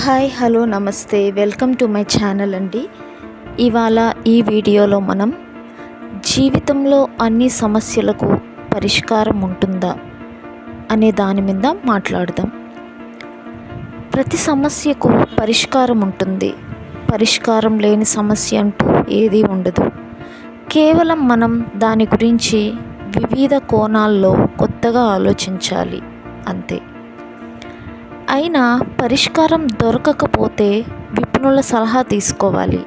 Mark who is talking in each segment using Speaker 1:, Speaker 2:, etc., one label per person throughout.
Speaker 1: Hi hello నమస్తే. Welcome to my channel అండి. ఇవాళ ఈ వీడియోలో మనం జీవితంలో అన్ని సమస్యలకు పరిష్కారం ఉంటుందా అనే దాని మీద మాట్లాడదాం. ప్రతి సమస్యకు పరిష్కారం ఉంటుంది. పరిష్కారం లేని సమస్య అంటూ ఏదీ ఉండదు. కేవలం మనం దాని గురించి వివిధ కోణాల్లో కొత్తగా ఆలోచించాలి. అంతే. అయినా పరిష్కారం దొరకకపోతే నిపుణుల సలహా తీసుకోవాలి.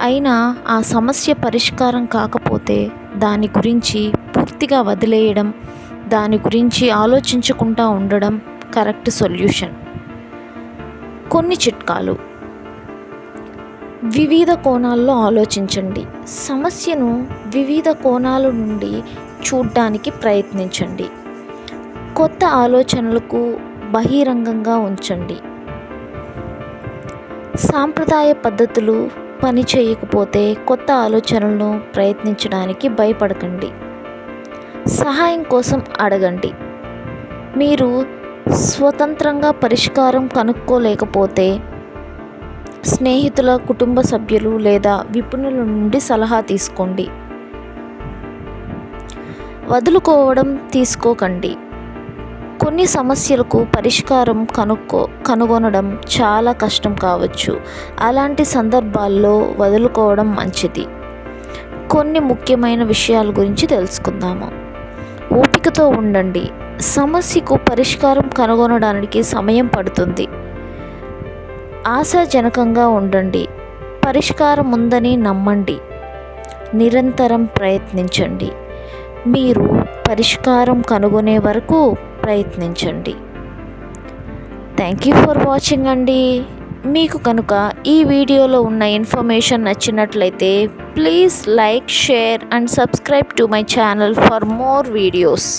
Speaker 1: అయినా ఆ సమస్య పరిష్కారం కాకపోతే దాని గురించి పూర్తిగా వదిలేయడం దాని గురించి ఆలోచించకుండా ఉండడం కరెక్ట్ సొల్యూషన్. కొన్ని చిట్కాలు. వివిధ కోణాల్లో ఆలోచించండి. సమస్యను వివిధ కోణాల నుండి చూడ్డానికి ప్రయత్నించండి. కొత్త ఆలోచనలకు బహిరంగంగా ఉంచండి. సాంప్రదాయ పద్ధతులు పని చేయకపోతే కొత్త ఆలోచనలను ప్రయత్నించడానికి భయపడకండి. సహాయం కోసం అడగండి. మీరు స్వతంత్రంగా పరిష్కారం కనుక్కోలేకపోతే స్నేహితుల కుటుంబ సభ్యులు లేదా విపుణుల నుండి సలహా తీసుకోండి. వదులుకోవడం తీసుకోకండి. కొన్ని సమస్యలకు పరిష్కారం కనుక్కో కనుగొనడం చాలా కష్టం కావచ్చు. అలాంటి సందర్భాల్లో వదులుకోవడం మంచిది. కొన్ని ముఖ్యమైన విషయాల గురించి తెలుసుకుందాము. ఓపికతో ఉండండి. సమస్యకు పరిష్కారం కనుగొనడానికి సమయం పడుతుంది. ఆశాజనకంగా ఉండండి. పరిష్కారం ఉందని నమ్మండి. నిరంతరం ప్రయత్నించండి. మీరు పరిష్కారం కనుగొనే వరకు ప్రయత్నించండి. థ్యాంక్ యూ ఫర్ వాచింగ్ అండి. మీకు కనుక ఈ వీడియోలో ఉన్న ఇన్ఫర్మేషన్ నచ్చినట్లయితే please like share and subscribe to my channel for more videos.